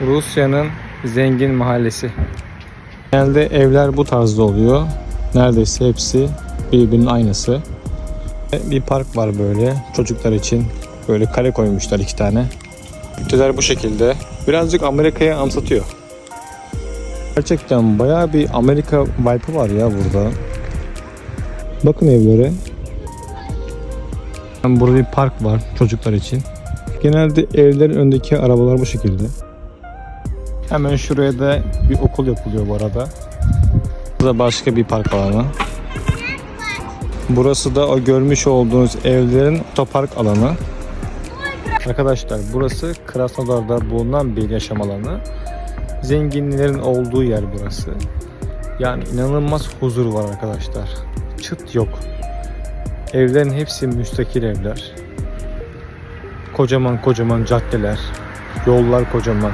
Rusya'nın zengin mahallesi. Genelde evler bu tarzda oluyor. Neredeyse hepsi birbirinin aynısı. Bir park var böyle çocuklar için. Böyle kare koymuşlar iki tane. Bütçeler bu şekilde. Birazcık Amerika'ya anlatıyor. Gerçekten bayağı bir Amerika vibe'ı var ya burada. Bakın evlere. Burada bir park var çocuklar için. Genelde evlerin öndeki arabalar bu şekilde. Hemen şuraya da bir okul yapılıyor bu arada. Burada başka bir park alanı. Burası da o görmüş olduğunuz evlerin otopark alanı. Arkadaşlar burası Krasnodar'da bulunan bir yaşam alanı. Zenginlerin olduğu yer burası. Yani inanılmaz huzur var arkadaşlar. Çıt yok. Evlerin hepsi müstakil evler. Kocaman kocaman caddeler. Yollar kocaman.